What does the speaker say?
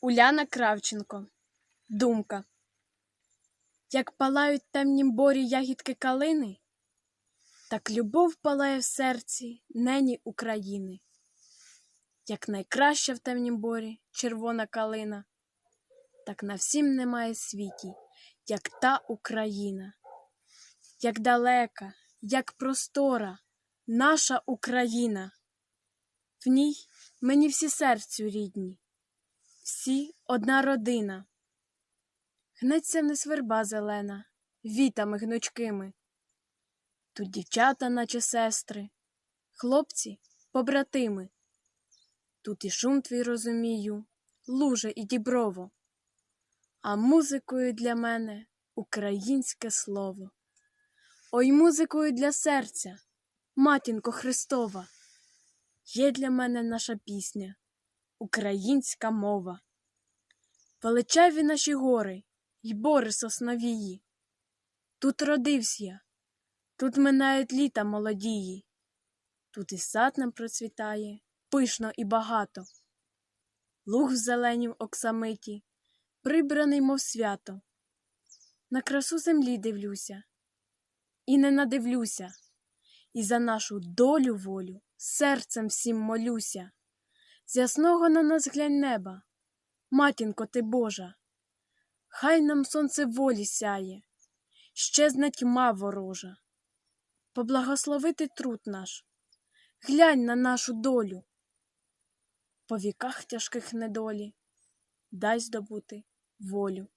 Уляна Кравченко. Думка. Як палають темнім борі ягідки калини, так любов палає в серці нені України. Як найкраща в темнім борі червона калина, так на всім немає світі, як та Україна, як далека, як простора наша Україна. В ній мені всі серцю рідні, всі одна родина. Гнеться вниз верба зелена, вітами гнучкими. Тут дівчата, наче сестри, хлопці побратими. Тут і шум твій розумію, луже і діброво, а музикою для мене українське слово. Ой, музикою для серця, матінко Христова, є для мене наша пісня, українська мова. Величаві наші гори й бори сосновії. Тут родився я, тут минають літа молодії, тут і сад нам процвітає пишно і багато. Луг в зеленім оксамиті, прибраний, мов свято. На красу землі дивлюся, і не надивлюся, і за нашу долю волю серцем всім молюся. З ясного на нас глянь неба, матінко ти Божа, хай нам сонце волі сяє, щезне тьма ворожа. Поблагословити труд наш, глянь на нашу долю. По віках тяжких недолі дай здобути волю.